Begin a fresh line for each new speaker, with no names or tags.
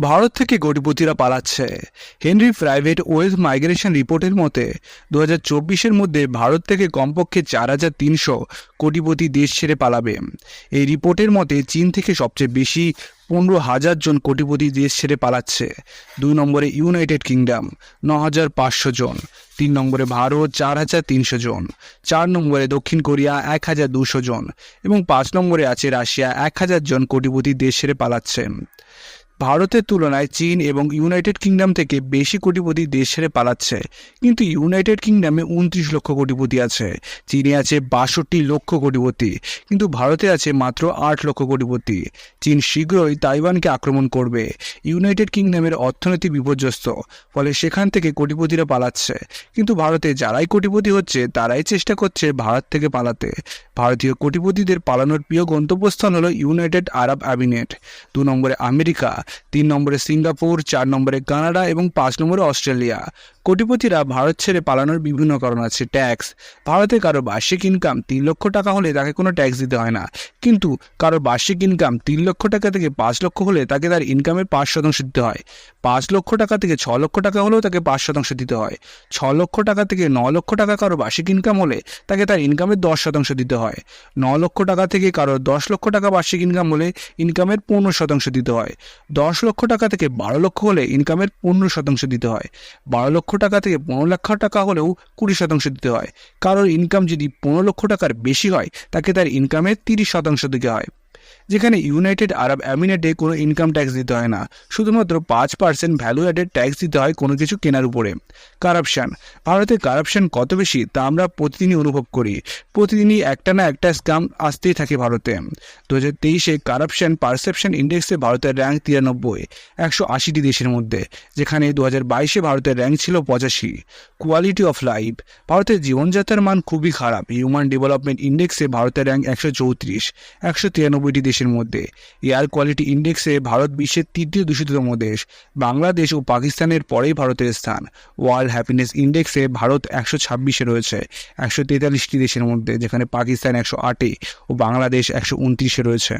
ভারত থেকে কোটিপতিরা পালাচ্ছে। Henry private wealth migration রিপোর্টের মতে দু হাজার মধ্যে ভারত থেকে কমপক্ষে চার হাজার তিনশো কোটিপতি দেশ ছেড়ে পালাবে। এই রিপোর্টের মতে, চীন থেকে সবচেয়ে বেশি পনেরো হাজার জন কোটিপতি দেশ ছেড়ে পালাচ্ছে। দুই নম্বরে ইউনাইটেড কিংডম ন হাজার পাঁচশো জন। তিন নম্বরে ভারত, চার হাজার তিনশো জন। চার নম্বরে দক্ষিণ কোরিয়া, এক হাজার দুশো জন। এবং পাঁচ নম্বরে আছে রাশিয়া, এক হাজার জন কোটিপতি দেশ ছেড়ে পালাচ্ছে। ভারতের তুলনায় চীন এবং ইউনাইটেড কিংডম থেকে বেশি কোটিপতি দেশ ছেড়ে পালাচ্ছে। কিন্তু ইউনাইটেড কিংডমে উনত্রিশ লক্ষ কোটিপতি আছে। চীনে আছে বাষট্টি লক্ষ কোটিপতি। কিন্তু ভারতে আছে মাত্র আট লক্ষ কোটিপতি। চীন শীঘ্রই তাইওয়ানকে আক্রমণ করবে। ইউনাইটেড কিংডমের অর্থনীতি বিপর্যস্ত, ফলে সেখান থেকে কোটিপতিরা পালাচ্ছে। কিন্তু ভারতে যারাই কোটিপতি হচ্ছে, তারাই চেষ্টা করছে ভারত থেকে পালাতে। ভারতীয় কোটিপতিদের পালানোর প্রিয় গন্তব্যস্থান হলো ইউনাইটেড আরব আমিনেট দু নম্বরে আমেরিকা। তিন নম্বরে সিঙ্গাপুর চার নম্বরে কানাডা এবং পাঁচ নম্বরে অস্ট্রেলিয়া। কোটিপতিরা ভারত ছেড়ে পালানোর বিভিন্ন কারণ আছে। ট্যাক্স। ভারতে কারও বার্ষিক ইনকাম তিন লক্ষ টাকা হলে তাকে কোনো ট্যাক্স দিতে হয় না। কিন্তু কারও বার্ষিক ইনকাম তিন লক্ষ টাকা থেকে পাঁচ লক্ষ হলে তাকে তার ইনকামের পাঁচ শতাংশ দিতে হয়। পাঁচ লক্ষ টাকা থেকে ছ লক্ষ টাকা হলেও তাকে পাঁচ শতাংশ দিতে হয়। ছ লক্ষ টাকা থেকে ন লক্ষ টাকা কারও বার্ষিক ইনকাম হলে তাকে তার ইনকামের দশ শতাংশ দিতে হয়। ন লক্ষ টাকা থেকে কারও দশ লক্ষ টাকা বার্ষিক ইনকাম হলে ইনকামের পনেরো শতাংশ দিতে হয়। দশ লক্ষ টাকা থেকে বারো লক্ষ হলে ইনকামের পনেরো শতাংশ দিতে হয়। বারো লক্ষ টাকা থেকে পনেরো লক্ষ টাকা হলেও কুড়ি শতাংশ দিতে হয়। কারোর ইনকাম যদি পনেরো লক্ষ টাকার বেশি হয়, তাকে তার ইনকামের তিরিশ শতাংশ দিতে হয়। যেখানে ইউনাইটেড আরব আমিনেটে কোনো ইনকাম ট্যাক্স দিতে হয় না। শুধুমাত্র পাঁচ পার্সেন্ট ভ্যালু অ্যাডেড ট্যাক্স দিতে হয় কোনো কিছু কেনার উপরে। কারাপশান ভারতে কারাপশান কত বেশি, তা আমরা প্রতিদিনই অনুভব করি। প্রতিদিনই একটা না একটা স্ক্যাম আসতেই থাকে ভারতে। দু হাজার তেইশে কারাপশান পারসেপশন ইন্ডেক্সে ভারতের র্যাঙ্ক তিরানব্বই, একশো আশিটি দেশের মধ্যে, যেখানে দু হাজার বাইশে ভারতের র্যাঙ্ক ছিল পঁচাশি। কোয়ালিটি অফ লাইফ ভারতের জীবনযাত্রার মান খুবই খারাপ। হিউম্যান ডেভেলপমেন্ট ইন্ডেক্সে ভারতের র্যাঙ্ক একশো চৌত্রিশ, একশো তিরানব্বইটি দেশের মধ্যে। এয়ার কোয়ালিটি ইন্ডেক্সে ভারত বিশ্বের তৃতীয় দূষিততম দেশ। বাংলাদেশ ও পাকিস্তানের পরেই ভারতের স্থান। ওয়ার্ল্ড হ্যাপিনেস ইন্ডেক্সে ভারত একশো ছাব্বিশে রয়েছে। একশো তেতাল্লিশটি দেশের মধ্যে, যেখানে পাকিস্তান একশো আটে ও বাংলাদেশ একশো উনত্রিশে রয়েছে।